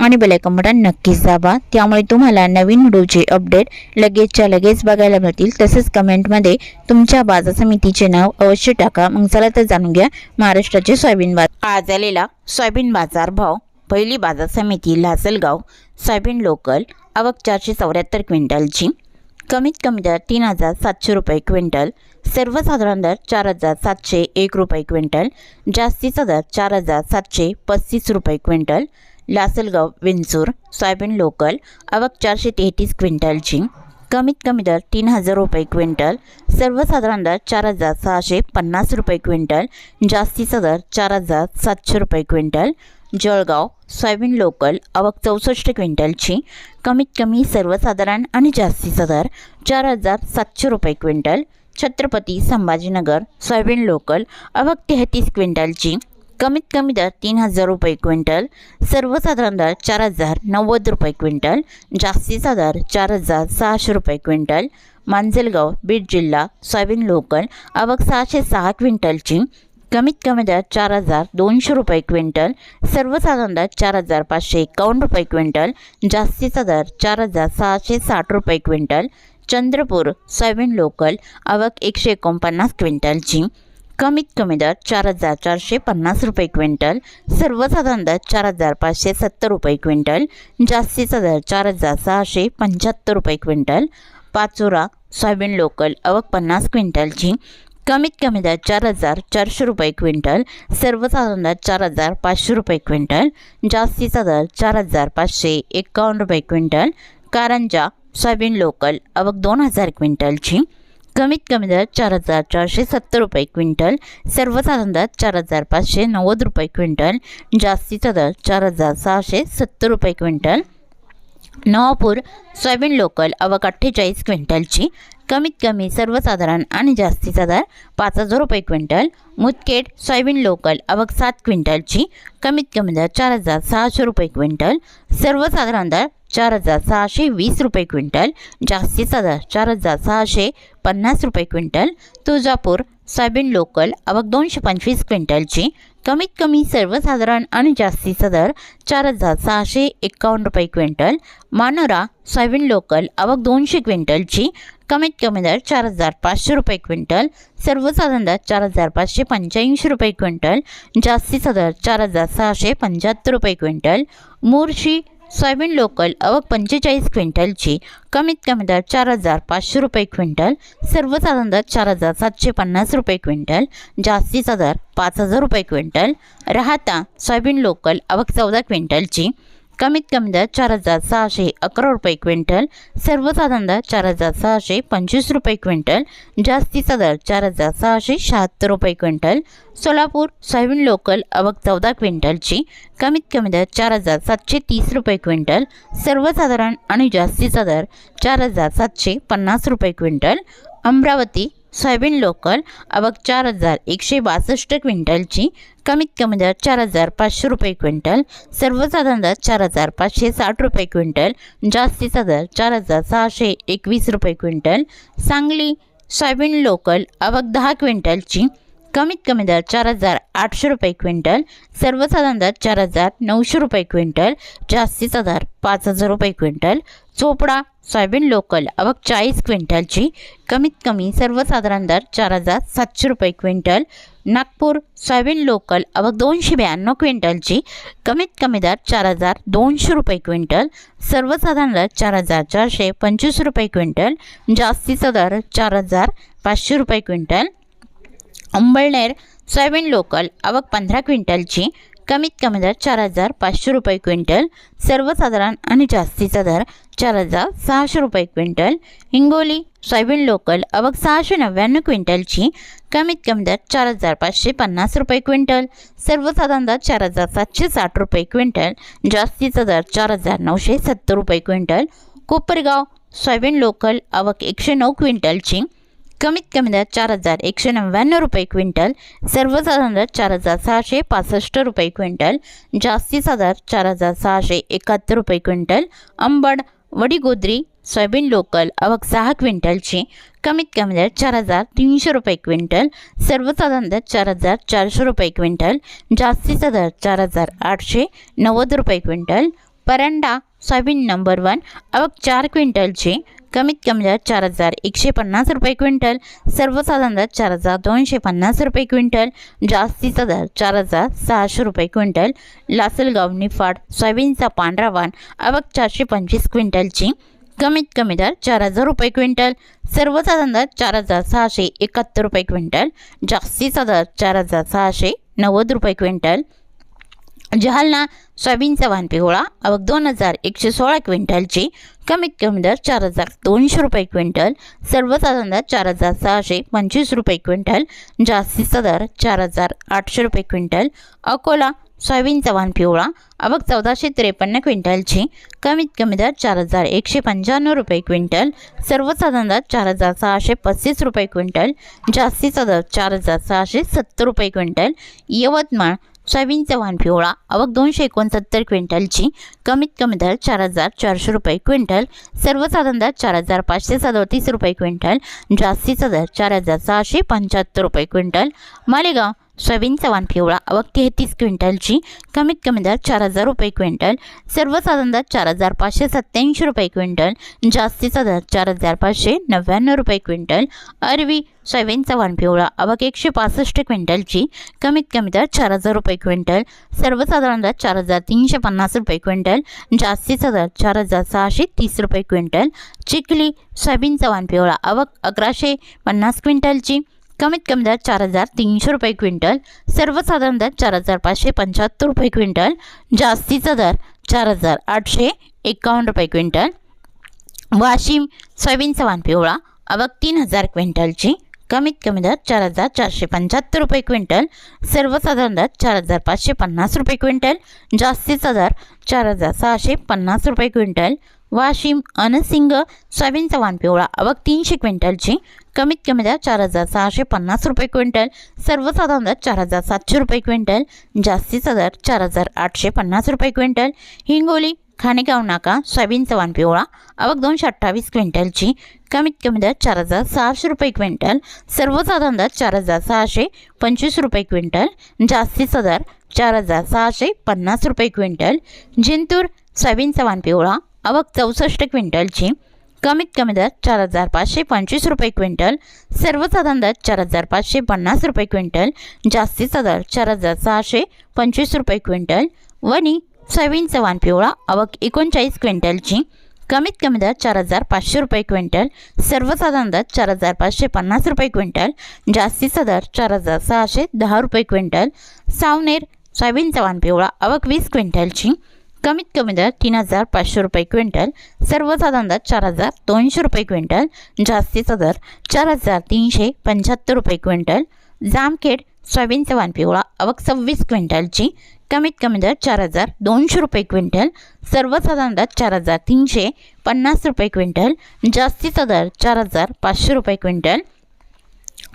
आणि bell icon button नक्कीच दाबा. त्यामुळे तुम्हाला नवीन व्हिडिओचे अपडेट लगेचच्या लगेच बघायला मिळतील. तसेच कमेंटमध्ये तुमच्या बाजार समितीचे नाव अवश्य टाका. मग चला तर जाणून घ्या महाराष्ट्राचे सोयाबीन बाजार. आज आलेला सोयाबीन बाजार भाव पहिली बाजार समिती लासलगाव सोयाबीन लोकल आवक चारशे चौऱ्याहत्तर क्विंटलची. कमीत कमी दर तीन हजार सातशे रुपये क्विंटल. सर्वसाधारण दर चार हजार सातशे एक रुपये क्विंटल. जास्तीचा दर चार हजार सातशे पस्तीस रुपये quintal. Lasalgaon Vinchur soybean local आवक चारशे तेहतीस क्विंटलची कमीत कमी दर तीन हजार रुपये क्विंटल सर्वसाधारण दर चार हजार सहाशे पन्नास रुपये क्विंटल जास्तीचा दर चार हजार सातशे रुपये क्विंटल जळगाव सोयाबीन लोकल आवक चौसष्ट क्विंटलची कमीत कमी सर्वसाधारण आणि जास्तीचा दर चार हजार सातशे रुपये quintal Chhatrapati Sambhajinagar soybean local आवक तेहतीस क्विंटलची कमीत कमी दर तीन हजार रुपये क्विंटल सर्वसाधारण दर चार हजार नव्वद रुपये क्विंटल जास्तीचा दर चार हजार सहाशे रुपये क्विंटल मांजलगाव बीड जिल्हा सोयाबीन लोकल आवक सहाशे सहा क्विंटलची कमीत कमी दर चार हजार दोनशे रुपये क्विंटल सर्वसाधारण दर चार हजार पाचशे एकावन्न रुपये क्विंटल जास्तीचा दर चार हजार सहाशे साठ रुपये क्विंटल चंद्रपूर सोयाबीन लोकल आवक एकशे एकोणपन्नास क्विंटलची कमीत कमी दर चार हजार चारशे पन्नास रुपये क्विंटल सर्वसाधारण दर चार हजार पाचशे सत्तर रुपये क्विंटल जास्तीचा दर चार हजार सहाशे पंच्याहत्तर रुपये क्विंटल पाचोरा सोयाबीन लोकल अवक पन्नास क्विंटलची कमीत कमी दर चार हजार चारशे रुपये क्विंटल सर्वसाधारण दर चार हजार पाचशे रुपये क्विंटल जास्तीचा दर चार हजार पाचशे एकावन्न रुपये क्विंटल कारंजा सोयाबीन लोकल अवक दोन हजार क्विंटलची कमीत कमी दर चार हजार चारशे सत्तर रुपये क्विंटल सर्वसाधारण दर चार हजार पाचशे नव्वद रुपये क्विंटल जास्तीचा दर चार हजार सहाशे सत्तर रुपये क्विंटल. नवापूर सोयाबीन लोकल अवक अठ्ठेचाळीस क्विंटलची कमीत कमी सर्वसाधारण आणि जास्तीचा दर पाच हजार रुपये क्विंटल. मुदखेड सोयाबीन लोकल अवक सात क्विंटलची कमीत कमी दर चार हजार सहाशे रुपये क्विंटल. सर्वसाधारण दर चार हजार सहाशे वीस रुपये क्विंटल जास्तीचा दर चार हजार सहाशे पन्नास रुपये क्विंटल तुळजापूर सोयाबीन लोकल आवक दोनशे पंचवीस क्विंटलची. कमीत कमी सर्वसाधारण आणि जास्तीचा दर चार हजार सहाशे एकावन्न रुपये क्विंटल मानोरा सोयाबीन लोकल आवक दोनशे क्विंटलची. कमीत कमी दर चार हजार पाचशे रुपये क्विंटल सर्वसाधारण दर चार हजार पाचशे पंच्याऐंशी रुपये क्विंटल जास्तीचा दर चार हजार सहाशे पंच्याहत्तर रुपये क्विंटल मोर्शी सोयाबीन लोकल अवक पंचेचाळीस क्विंटलची. कमीत कमी दर चार हजार पाचशे रुपये क्विंटल. सर्वसाधारण दर चार हजार सातशे पन्नास रुपये क्विंटल. जास्तीचा दर पाच हजार रुपये क्विंटल. राहता सोयाबीन लोकल अवक चौदा क्विंटलची. कमीत कमी दर चार हजार सहाशे अकरा रुपये क्विंटल सर्वसाधारण दर चार हजार सहाशे पंचवीस रुपये क्विंटल जास्तीचा दर चार हजार सहाशे शहात्तर रुपये क्विंटल सोलापूर सोयाबीन लोकल अवक चौदा क्विंटलची कमीत कमी दर चार हजार सातशे तीस रुपये क्विंटल सर्वसाधारण आणि जास्तीचा दर चार हजार सातशे पन्नास रुपये क्विंटल अमरावती सोयाबीन लोकल आवक चार हजार एकशे बासष्ट क्विंटलची कमीत कमी दर चार हजार पाचशे रुपये क्विंटल सर्वसाधारण दर चार हजार पाचशे साठ रुपये क्विंटल जास्तीचा दर चार हजार सहाशे एकवीस रुपये क्विंटल. सांगली सोयाबीन लोकल आवक दहा क्विंटलची कमीत कमी दर चार हजार आठशे रुपये क्विंटल सर्वसाधारण दर चार हजार नऊशे रुपये क्विंटल जास्तीचा दर पाच हजार रुपये क्विंटल. Chopda soybean local. आवक चाळीस क्विंटलची. कमीत कमी सर्वसाधारण दर चार हजार सातशे रुपये क्विंटल. Nagpur soybean local. आवक दोनशे ब्याण्णव क्विंटलची. कमीत कमी दर चार हजार दोनशे रुपये क्विंटल. सर्वसाधारण दर चार हजार चारशे पंचवीस रुपये क्विंटल. जास्तीचा दर चार हजार पाचशे रुपये क्विंटल. Amalner soybean local. आवक पंधरा क्विंटलची. कमीत कमी दर चार हजार पाचशे रुपये क्विंटल. सर्वसाधारण आणि जास्तीचा दर चार हजार सहाशे रुपये क्विंटल हिंगोली सोयाबीन लोकल आवक सहाशे नव्याण्णव क्विंटलची कमीत कमी दर चार हजार पाचशे पन्नास रुपये क्विंटल सर्वसाधारण दर चार हजार सातशे साठ रुपये क्विंटल जास्तीचा दर चार हजार नऊशे सत्तर रुपये क्विंटल कोपरगाव सोयाबीन लोकल आवक एकशे नऊ क्विंटलची कमीत कमी दर चार हजार एकशे नव्याण्णव रुपये क्विंटल सर्वसाधारण दर चार हजार सहाशे पासष्ट रुपये क्विंटल जास्तीचा दर चार हजार सहाशे एकाहत्तर रुपये quintal Ambad Vadigodri soybean local अवक सहा क्विंटलची कमीत कमी दर चार हजार तीनशे रुपये क्विंटल सर्वसाधारण दर चार हजार चारशे रुपये क्विंटल जास्तीचा दर चार हजार आठशे नव्वद रुपये quintal Paranda soybean number one. आवक चार क्विंटलची. कमीत कमी दर चार हजार एकशे पन्नास रुपये क्विंटल. सर्वसाधारण दर चार हजार दोनशे पन्नास रुपये क्विंटल. जास्तीचा दर चार हजार सहाशे रुपये क्विंटल. लासलगाव निफाड सोयाबीनचा पांढरा वाण आवक चारशे पंचवीस क्विंटलची. कमीत कमी दर चार हजार रुपये क्विंटल. सर्वसाधारण दर चार हजार सहाशे एकाहत्तर रुपये क्विंटल. जास्तीचा दर चार हजार सहाशे नव्वद रुपये क्विंटल. जहालना सोयाबीनचा वाहन पिहोळा आवक दोन हजार एकशे सोळा क्विंटलची कमीत कमी दर चार हजार दोनशे रुपये क्विंटल सर्वसाधारण दर चार हजार सहाशे पंचवीस रुपये क्विंटल जास्तीचा दर चार हजार आठशे रुपये क्विंटल अकोला सोयाबीनचा वाहन पिवळा आवक चौदाशे त्रेपन्न क्विंटलची कमीत कमी दर चार हजार एकशे पंच्याण्णव रुपये क्विंटल सर्वसाधारण दर चार हजार सहाशे पस्तीस रुपये क्विंटल जास्तीचा दर चार हजार सहाशे सत्तर रुपये क्विंटल यवतमाळ सोयाबीनचा वाहन पिवळा आवक दोनशे एकोणसत्तर क्विंटलची कमीत कमी दर चार हजार चारशे रुपये क्विंटल सर्वसाधारण दर चार हजार पाचशे सदोतीस रुपये क्विंटल जास्तीचा दर चार हजार सहाशे पंच्याहत्तर रुपये क्विंटल. मालेगाव सोयाबीनचा वाहन पिवळा आवक तेहतीस क्विंटलची कमीत कमी दर चार हजार रुपये क्विंटल. सर्वसाधारण दर चार हजार पाचशे सत्त्याऐंशी रुपये क्विंटल. जास्तीचा दर चार हजार पाचशे नव्याण्णव रुपये क्विंटल. अरवी सोयाबीनचा वाहन पिवळा आवक एकशे पासष्ट क्विंटलची कमीत कमी दर चार हजार रुपये क्विंटल. सर्वसाधारण दर चार हजार तीनशे पन्नास रुपये क्विंटल. जास्तीचा दर चार हजार सहाशे तीस रुपये क्विंटल. चिखली सोयाबीनचा वाहन पिवळा अवक अकराशे पन्नास क्विंटलची कमीत कमी दर चार हजार तीनशे रुपये क्विंटल सर्वसाधारण दर चार हजार पाचशे पंच्याहत्तर रुपये क्विंटल जास्तीचा दर चार हजार आठशे एकावन्न रुपये क्विंटल वाशिम सोयाबीनचा वाहन पिवळा आवक तीन हजार क्विंटलची कमीत कमी दर चार हजार चारशे पंच्याहत्तर रुपये क्विंटल सर्वसाधारण दर चार हजार पाचशे पन्नास रुपये क्विंटल जास्तीचा दर चार हजार सहाशे पन्नास रुपये क्विंटल वाशिम अनसिंग सोयाबीनचा वाहन पिवळा आवक तीनशे क्विंटलची. कमीत कमी दर चार हजार सहाशे पन्नास रुपये क्विंटल. सर्वसाधारण दर चार हजार सातशे रुपये क्विंटल. जास्तीचा दर चार हजार आठशे पन्नास रुपये क्विंटल. हिंगोली खाणेगाव नाका सोयाबीनचा वाहन पिवळा आवक दोनशे अठ्ठावीस क्विंटलची. कमीत कमी दर चार हजार सहाशे रुपये क्विंटल. सर्वसाधारण दर चार हजार सहाशे पंचवीस रुपये क्विंटल. जास्तीचा दर चार हजार सहाशे पन्नास रुपये क्विंटल. जिंतूर सोयाबीनचा वाहन पिवळा आवक चौसष्ट क्विंटलची. कमीत कमी दर चार हजार पाचशे पंचवीस रुपये क्विंटल. सर्वसाधारण दर चार हजार पाचशे पन्नास रुपये क्विंटल. जास्तीचा दर चार हजार सहाशे पंचवीस रुपये क्विंटल. वनी सोयाबीन चव्हाण पिवळा आवक एकोणचाळीस क्विंटलची. कमीत कमी दर चार हजार पाचशे रुपये क्विंटल. सर्वसाधारण दर चार हजार पाचशे पन्नास रुपये क्विंटल. जास्तीचा दर चार हजार सहाशे दहा रुपये क्विंटल. सावनेर सोयाबीन चव्हाण पिवळा आवक वीस क्विंटलची. कमीत कमी दर तीन हजार पाचशे रुपये क्विंटल सर्वसाधारण दर चार हजार दोनशे रुपये क्विंटल जास्तीचा दर चार हजार तीनशे पंच्याहत्तर रुपये क्विंटल जामखेड सोयाबीनचा वाहन पिवळा आवक सव्वीस क्विंटलची कमीत कमी दर चार हजार दोनशे रुपये क्विंटल सर्वसाधारण दर चार हजार तीनशे पन्नास रुपये क्विंटल जास्तीचा दर चार हजार पाचशे रुपये क्विंटल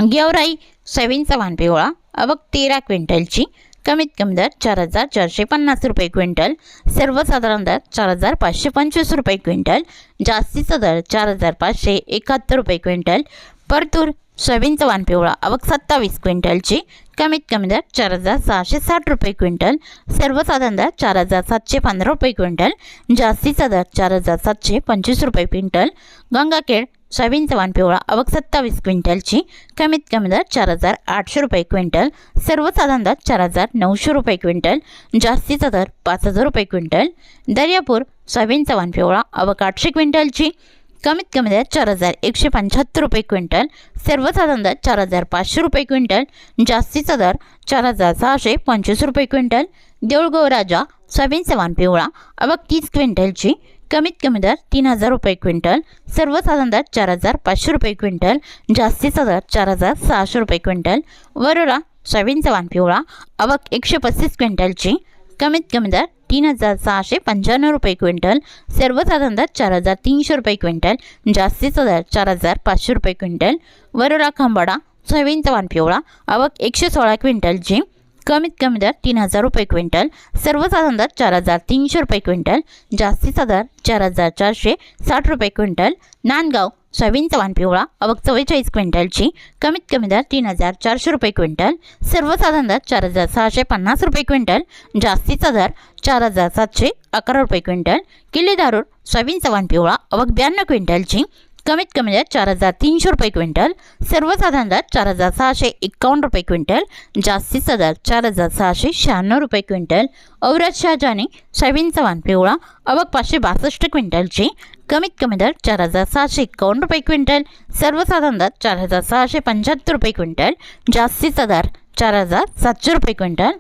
गेवराई सोयाबीनचा वाहन पिवळा आवक तेरा क्विंटलची कमीत कमी दर चार हजार चारशे पन्नास रुपये क्विंटल. सर्वसाधारण दर चार हजार पाचशे पंचवीस रुपये क्विंटल. जास्तीचा दर चार हजार पाचशे एकाहत्तर रुपये क्विंटल. परतूर सोयाबीनचा वाहन पिवळा आवक सत्तावीस क्विंटलची. कमीत कमी दर चार हजार सहाशे साठ रुपये क्विंटल. सर्वसाधारण दर चार हजार सातशे पंधरा रुपये क्विंटल. जास्तीचा दर चार हजार सातशे पंचवीस रुपये क्विंटल. गंगाखेड सोयाबीनचा वाण पिवळा आवक सत्तावीस क्विंटलची कमीत कमी दर चार हजार आठशे रुपये क्विंटल. सर्वसाधारण दर चार हजार नऊशे रुपये क्विंटल. जास्तीचा दर पाच हजार रुपये क्विंटल. दर्यापूर सोयाबीनचा वाण पिवळा आवक आठशे क्विंटलची कमीत कमी दर चार हजार एकशे पंच्याहत्तर रुपये क्विंटल. सर्वसाधारण दर चार हजार पाचशे रुपये क्विंटल. जास्तीचा दर चार हजार सहाशे पंचवीस रुपये क्विंटल. देऊळगाव राजा सोयाबीनचा वाण पिवळा आवक तीस क्विंटलची कमीत कमी दर तीन हजार रुपये क्विंटल सर्वसाधारण दर चार हजार पाचशे रुपये क्विंटल जास्तीचा दर चार हजार सहाशे रुपये क्विंटल. वरोरा सोयाबीनचा वाण पिवळा आवक एकशे पस्तीस क्विंटलची कमीत कमी दर तीन हजार सहाशे पंच्याण्णव रुपये क्विंटल सर्वसाधारण दर चार हजार तीनशे रुपये क्विंटल जास्तीचा दर चार हजार पाचशे रुपये क्विंटल. वरोरा खांबाडा सोयाबीनचा वाण पिवळा आवक एकशे सोळा क्विंटलची कमीत कमी दर तीन हजार रुपये क्विंटल सर्वसाधारण दर चार हजार तीनशे रुपये क्विंटल जास्तीचा दर चार हजार चारशे साठ रुपये क्विंटल नांदगाव सोयाबीनचा वाण पिवळा अवघ चव्वेचाळीस क्विंटलची कमीत कमी दर तीन हजार चारशे रुपये क्विंटल सर्वसाधारण दर चार हजार सहाशे पन्नास रुपये क्विंटल जास्तीचा दर चार हजार सातशे अकरा रुपये क्विंटल किल्ले दारूर सोयाबीनचा वाण पिवळा अवघ ब्याण्णव क्विंटलची कमीत कमी दर चार हजार तीनशे रुपये क्विंटल सर्वसाधारण दर चार हजार सहाशे एकावन्न रुपये क्विंटल जास्तीचा दर चार हजार सहाशे शहाण्णव रुपये क्विंटल औरत शहाजाने सोयाबीन चव्हाण पिवळा अवक पाचशे बासष्ट क्विंटलची कमीत कमी दर चार हजार सहाशे एकावन्न रुपये क्विंटल सर्वसाधारण दर चार हजार सहाशे पंच्याहत्तर रुपये क्विंटल जास्तीचा दर चार हजार सातशे रुपये क्विंटल.